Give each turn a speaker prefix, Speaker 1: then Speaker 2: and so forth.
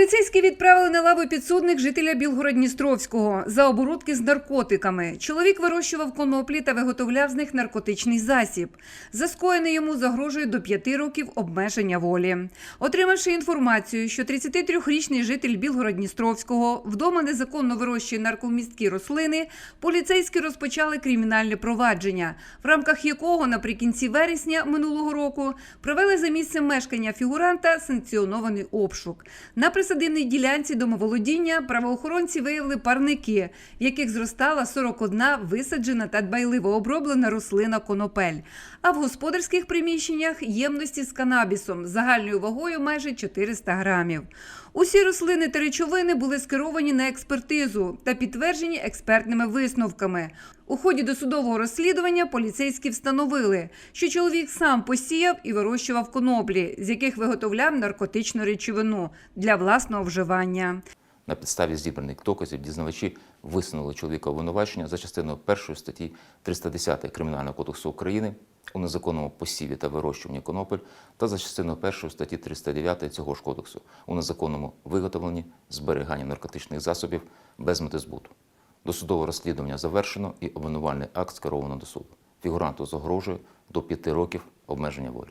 Speaker 1: Поліцейські відправили на лаву підсудних жителя Білгород-Дністровського за оборудки з наркотиками. Чоловік вирощував коноплі та виготовляв з них наркотичний засіб. За скоєне йому загрожує до п'яти років обмеження волі. Отримавши інформацію, що 33-річний житель Білгород-Дністровського вдома незаконно вирощує наркомісткі рослини, поліцейські розпочали кримінальне провадження, в рамках якого наприкінці вересня минулого року провели за місцем мешкання фігуранта санкціонований обшук. На присадибній ділянці домоволодіння правоохоронці виявили парники, в яких зростала 41 висаджена та дбайливо оброблена рослина конопель. А в господарських приміщеннях ємності з канабісом загальною вагою майже 400 грамів. Усі рослини та речовини були скеровані на експертизу та підтверджені експертними висновками. У ході досудового розслідування поліцейські встановили, що чоловік сам посіяв і вирощував коноплі, з яких виготовляв наркотичну речовину для власного вживання.
Speaker 2: На підставі зібраних доказів дізнавачі висунули чоловіка обвинувачення за частиною 1 статті 310 Кримінального кодексу України у незаконному посіві та вирощуванні конопель та за частиною 1 статті 309 цього ж кодексу у незаконному виготовленні, зберіганні наркотичних засобів без мети збуту. Досудове розслідування завершено і обвинувальний акт скеровано до суду. Фігуранту загрожує до п'яти років обмеження волі.